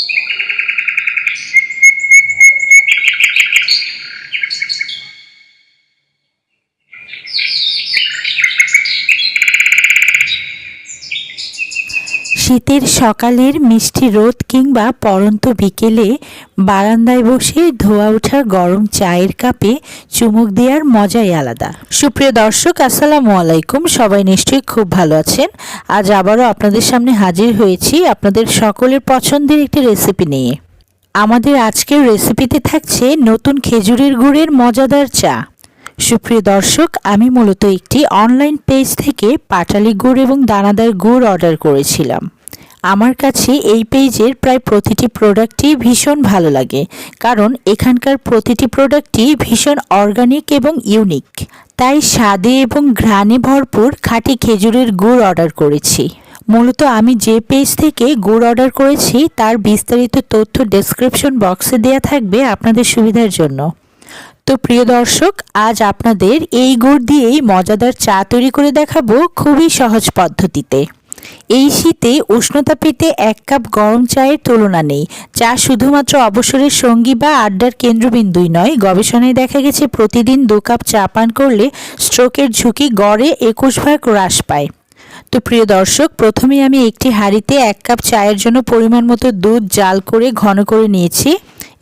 Thank you. শীতের সকালের মিষ্টি রোদ কিংবা পরন্ত বিকেলে বারান্দায় বসে ধোয়া ওঠা গরম চায়ের কাপে চুমুক দেওয়ার মজাই আলাদা। সুপ্রিয় দর্শক, আসসালামু আলাইকুম। সবাই নিশ্চয়ই খুব ভালো আছেন। আজ আবারও আপনাদের সামনে হাজির হয়েছি আপনাদের সকলের পছন্দের একটি রেসিপি নিয়ে। আমাদের আজকের রেসিপিতে থাকছে নতুন খেজুরের গুড়ের মজাদার চা। সুপ্রিয় দর্শক, আমি মূলত একটি অনলাইন পেজ থেকে পাটালি গুড় এবং দানাদার গুড় অর্ডার করেছিলাম। আমার কাছে এই পেজের প্রায় প্রতিটি প্রোডাক্টই ভীষণ ভালো লাগে, কারণ এখানকার প্রতিটি প্রোডাক্টই ভীষণ অর্গানিক এবং ইউনিক তাই স্বাদে এবং ঘ্রাণে ভরপুর খাঁটি খেজুরের গুড় অর্ডার করেছি। মূলত আমি যে পেজ থেকে গুড় অর্ডার করেছি, তার বিস্তারিত তথ্য ডেসক্রিপশন বক্সে দেওয়া থাকবে আপনাদের সুবিধার জন্য। তো প্রিয় দর্শক, আজ আপনাদের এই গুড় দিয়েই মজাদার চা তৈরি করে দেখাবো খুবই সহজ পদ্ধতিতে। এই শীতে উষ্ণতা পেতে এক কাপ গরম চায়ের তুলনা নেই চা শুধুমাত্র অবসরের সঙ্গী বা আড্ডার কেন্দ্রবিন্দুই নয়। গবেষণায় দেখা গেছে প্রতিদিন দু কাপ চা পান করলে স্ট্রোকের ঝুঁকি গড়ে একুশ ভাগ হ্রাস পায়। তো প্রিয় দর্শক প্রথমে আমি একটি হাঁড়িতে এক কাপ চায়ের জন্য পরিমাণ মতো দুধ জাল করে ঘন করে নিয়েছি।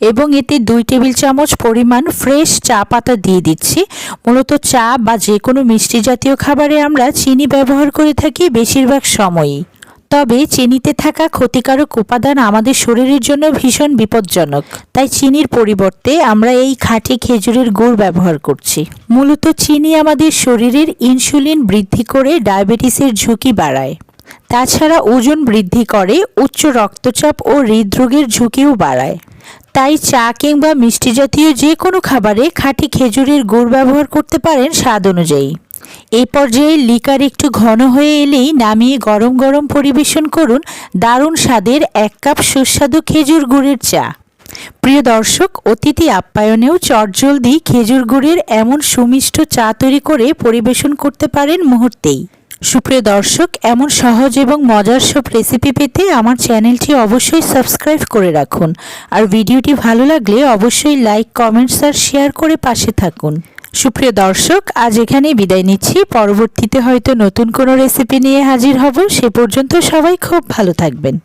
এবং এতে দুই টেবিল চামচ পরিমাণ ফ্রেশ চা পাতা দিয়ে দিচ্ছি। মূলত চা বা যে কোনো মিষ্টি জাতীয় খাবারে আমরা চিনি ব্যবহার করে থাকি বেশিরভাগ সময়ই। তবে চিনিতে থাকা ক্ষতিকারক উপাদান আমাদের শরীরের জন্য ভীষণ বিপজ্জনক। তাই চিনির পরিবর্তে আমরা এই খাঁটি খেজুরের গুড় ব্যবহার করছি। মূলত চিনি আমাদের শরীরের ইনসুলিন বৃদ্ধি করে ডায়াবেটিসের ঝুঁকি বাড়ায়। তাছাড়া ওজন বৃদ্ধি করে, উচ্চ রক্তচাপ ও হৃদরোগের ঝুঁকিও বাড়ায়। তাই চা কিংবা মিষ্টি জাতীয় যে কোনো খাবারে খাঁটি খেজুরের গুড় ব্যবহার করতে পারেন স্বাদ অনুযায়ী। এই পর্যায়ে লিকার একটু ঘন হয়ে এলেই নামিয়ে গরম গরম পরিবেশন করুন দারুণ স্বাদের এক কাপ সুস্বাদু খেজুর গুড়ের চা। প্রিয় দর্শক, অতিথি আপ্যায়নেও চটজলদি খেজুর গুড়ের এমন সুমিষ্ট চা তৈরি করে পরিবেশন করতে পারেন মুহূর্তেই। সুপ্রিয় দর্শক, এমন সহজ এবং মজার সব রেসিপি পেতে আমার চ্যানেলটি অবশ্যই সাবস্ক্রাইব করে রাখুন। আর ভিডিওটি ভালো লাগলে অবশ্যই লাইক কমেন্টস আর শেয়ার করে পাশে থাকুন। সুপ্রিয় দর্শক, আজ এখানে বিদায় নিচ্ছি। পরবর্তীতে হয়তো নতুন কোনো রেসিপি নিয়ে হাজির হব। সে পর্যন্ত সবাই খুব ভালো থাকবেন।